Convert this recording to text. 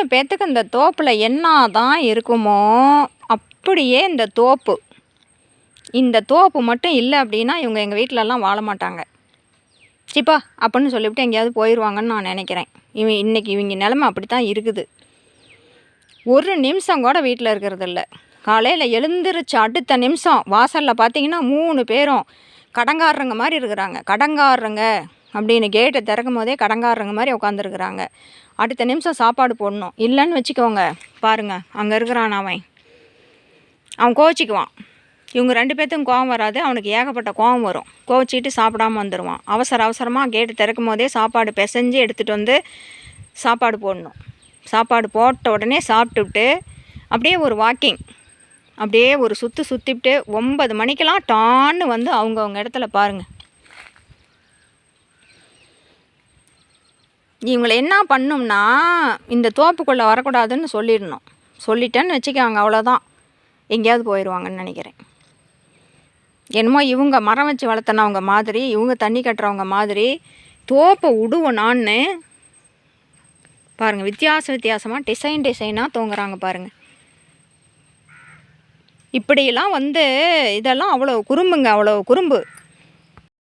மூணு பேர்த்துக்கு இந்த தோப்பில் என்ன தான் இருக்குமோ அப்படியே இந்த தோப்பு. இந்த தோப்பு மட்டும் இல்லை அப்படின்னா இவங்க எங்கள் வீட்டிலலாம் வாழ மாட்டாங்க. சிப்பா அப்படின்னு சொல்லிவிட்டு எங்கேயாவது போயிடுவாங்கன்னு நான் நினைக்கிறேன். இவன் இன்றைக்கி இவங்க நிலமை அப்படி தான் இருக்குது. ஒரு நிமிஷம் கூட வீட்டில் இருக்கிறது இல்லை. காலையில் எழுந்திருச்சு அடுத்த நிமிஷம் வாசலில் பார்த்தீங்கன்னா மூணு பேரும் கடங்காரங்க மாதிரி இருக்கிறாங்க. கடங்காரங்க அப்படின்னு கேட்டை திறக்கும் போதே கடங்காரங்க மாதிரி உட்காந்துருக்குறாங்க அடுத்த நிமிஷம் சாப்பாடு போடணும். இல்லைன்னு வச்சுக்கோங்க. பாருங்க அங்கே இருக்கிறான் அவன். அவன் கோச்சிக்குவான் இவங்க ரெண்டு பேர்த்துக்கும் கோவம் வராது. அவனுக்கு ஏகப்பட்ட கோவம் வரும். கோச்சிட்டு சாப்பிடாம வந்துடுவான் அவசர அவசரமாக கேட்டு திறக்கும் போதே சாப்பாடு பிசைஞ்சு எடுத்துகிட்டு வந்து சாப்பாடு போடணும். சாப்பாடு போட்ட உடனே சாப்பிட்டுவிட்டு அப்படியே ஒரு வாக்கிங் அப்படியே ஒரு சுற்று சுற்றிவிட்டு ஒன்பது மணிக்கெல்லாம் டான்னு வந்து அவங்கவுங்க இடத்துல பாருங்கள் இவங்களை என்ன பண்ணும்னா இந்த தோப்புக்குள்ளே வரக்கூடாதுன்னு சொல்லிடணும். சொல்லிட்டேன்னு வச்சுக்கோங்க அவ்வளோதான் எங்கேயாவது போயிடுவாங்கன்னு நினைக்கிறேன். என்னமோ இவங்க மரம் வச்சு வளர்த்துனவங்க மாதிரி இவங்க தண்ணி கட்டுறவங்க மாதிரி தோப்பை விடுவோனான்னு பாருங்கள் வித்தியாச வித்தியாசமாக டிசைன் டிசைனாக தூங்குறாங்க பாருங்கள் இப்படியெல்லாம் வந்து இதெல்லாம் அவ்வளோ குறும்புங்க அவ்வளோ குறும்பு.